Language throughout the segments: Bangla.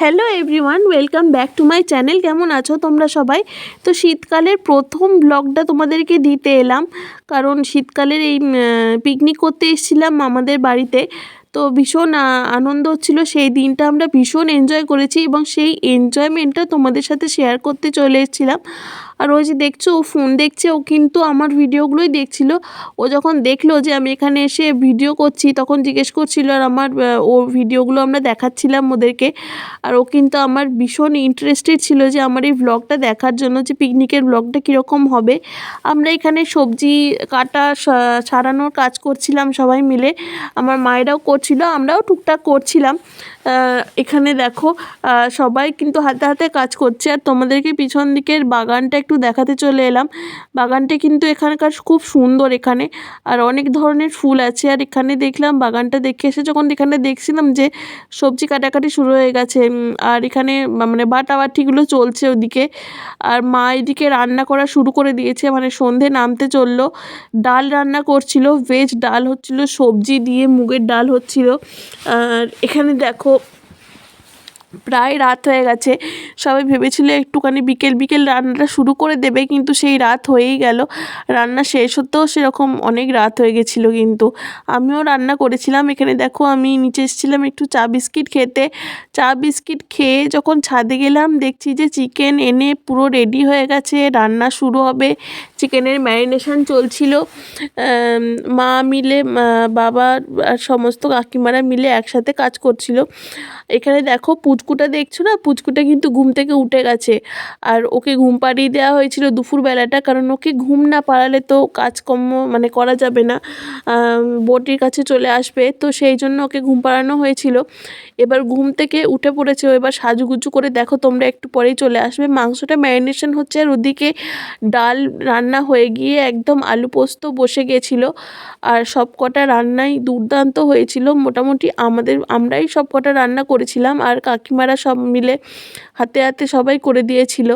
Hello everyone, welcome back to my channel. কেমন আছো তোমরা সবাই? তো শীতকালের প্রথম ব্লগটা তোমাদেরকে দিতে এলাম। কারণ শীতকালের এই পিকনিক করতে এসেছিলাম আমাদের বাড়িতে। তো ভীষণ আনন্দ হচ্ছিল। সেই দিনটা আমরা ভীষণ এনজয় করেছি এবং সেই এনজয়মেন্টটা তোমাদের সাথে শেয়ার করতে চলে এসেছিলাম। আর ওই যে দেখছ, ও ফোন দেখছে, ও কিন্তু আমার ভিডিওগুলোই দেখছিল। ও যখন দেখল যে আমি এখানে এসে ভিডিও করছি, তখন জিজ্ঞেস করছিল আর আমার ও ভিডিওগুলো আমরা দেখাচ্ছিলাম ওদেরকে। আর ও কিন্তু আমার ভীষণ ইন্টারেস্টেড ছিল যে আমার এই ব্লগটা দেখার জন্য, যে পিকনিকের ব্লগটা কীরকম হবে। আমরা এখানে সবজি কাটা, সা- ছাড়ানোর কাজ করছিলাম সবাই মিলে। আমার মায়েরাও করছিল, আমরাও টুকটাক করছিলাম। এখানে দেখো সবাই কিন্তু হাতে হাতে কাজ করছে। আর তোমাদেরকে পিছন দিকের বাগানটা একটু দেখাতে চলে এলাম। বাগানটা কিন্তু এখানকার খুব সুন্দর এখানে। আর অনেক ধরনের ফুল আছে। আর এখানে দেখলাম বাগানটা দেখে এসে যখন এখানে দেখছিলাম যে সবজি কাটাকাটি শুরু হয়ে গেছে আর এখানে মানে বাটাবাটিগুলো চলছে ওদিকে। আর মা এদিকে রান্না করা শুরু করে দিয়েছে। মানে সন্ধে নামতে চলল। ডাল রান্না করছিল। ভেজ ডাল হচ্ছিল, সবজি দিয়ে মুগের ডাল হচ্ছিল। আর এখানে দেখো প্রায় রাত হয়ে গেছে। সবাই ভেবেছিল একটুখানি বিকেল বিকেল রান্নাটা শুরু করে দেবে, কিন্তু সেই রাত হয়েই গেল। রান্না শেষ হতেও সেরকম অনেক রাত হয়ে গেছিল কিন্তু। আমিও রান্না করেছিলাম, এখানে দেখো আমি নিচে এসেছিলাম একটু চা বিস্কিট খেতে। চা বিস্কিট খেয়ে যখন ছাদে গেলাম, দেখছি যে চিকেন এনে পুরো রেডি হয়ে গেছে, রান্না শুরু হবে। চিকেনের ম্যারিনেশন চলছিল। মা মিলে বাবা আর সমস্ত কাকিমারা মিলে একসাথে কাজ করছিল। এখানে দেখো পুচকুটা দেখছ না? পুচকুটা কিন্তু ঘুম থেকে উঠে গেছে। আর ওকে ঘুম পাড়িয়ে দেওয়া হয়েছিল দুপুরবেলাটা, কারণ ওকে ঘুম না পাড়ালে তো কাজকর্ম মানে করা যাবে না। বটির কাছে চলে আসবে, তো সেই জন্য ওকে ঘুম পাড়ানো হয়েছিল। এবার ঘুম থেকে উঠে পড়েছে এবার সাজুগুজু করে দেখো তোমরা একটু পরেই চলে আসবে। মাংসটা ম্যারিনেশন হচ্ছে আর ওদিকে ডাল রান্না হয়ে গিয়ে একদম আলু পোস্ত বসে গেছিল আর সব কটা রান্নাই দুর্দান্ত হয়েছিল। মোটামুটি আমাদের, আমরাই সব কটা রান্না করেছিলাম আর কাকিমারা সব মিলে হাতে হাতে সবাই করে দিয়েছিল।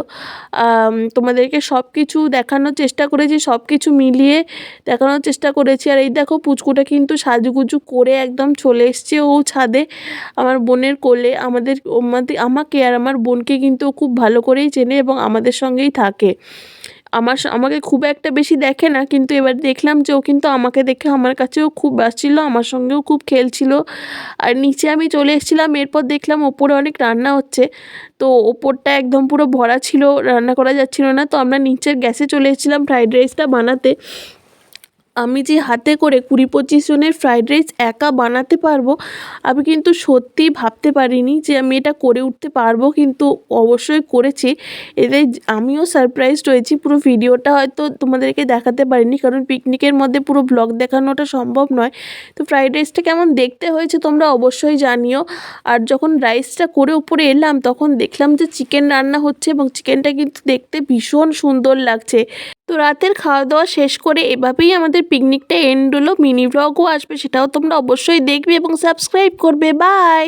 তোমাদেরকে সব কিছু দেখানোর চেষ্টা করেছি সব কিছু মিলিয়ে দেখানোর চেষ্টা করেছি। আর এই দেখো পুচকুটা কিন্তু সাজুগুজু করে একদম চলে এসছে ও ছাদে, আমার বোনের কোলে। আমাদের আমাকে আর আমার বোনকে কিন্তু খুব ভালো করেই চেনে এবং আমাদের সঙ্গেই থাকে। আমার আমাকে খুব একটা বেশি দেখে না, কিন্তু এবার দেখলাম যে ও কিন্তু আমাকে দেখে আমার কাছেও খুব বাসছিল আমার সঙ্গেও খুব খেলছিল। আর নিচে আমি চলে এসেছিলাম, এরপর দেখলাম ওপরে অনেক রান্না হচ্ছে। তো ওপরটা একদম পুরো ভরা ছিল, রান্না করা যাচ্ছিল না। তো আমরা নিচের গ্যাসে চলে এসেছিলাম ফ্রাইড রাইসটা বানাতে। আমি যে হাতে করে কুড়ি পঁচিশ জনের ফ্রাইড রাইস একা বানাতে পারব, আমি কিন্তু সত্যিই ভাবতে পারিনি যে আমি এটা করে উঠতে পারব। কিন্তু অবশ্যই করেছি। এতে আমিও সারপ্রাইজড হয়েছি। পুরো ভিডিওটা হয়তো তোমাদেরকে দেখাতে পারিনি। কারণ পিকনিকের মধ্যে পুরো ব্লগ দেখানোটা সম্ভব নয়। তো ফ্রাইড রাইসটা কেমন দেখতে হয়েছে তোমরা অবশ্যই জানিও। আর যখন রাইসটা করে উপরে এলাম, তখন দেখলাম যে চিকেন রান্না হচ্ছে এবং চিকেনটা কিন্তু দেখতে ভীষণ সুন্দর লাগছে। তো রাতের খাওয়া দাওয়া শেষ করে এভাবেই আমাদের পিকনিকটা এন্ড হলো। মিনি ব্লগও আসবে, সেটাও তোমরা অবশ্যই দেখবে এবং সাবস্ক্রাইব করবে। বাই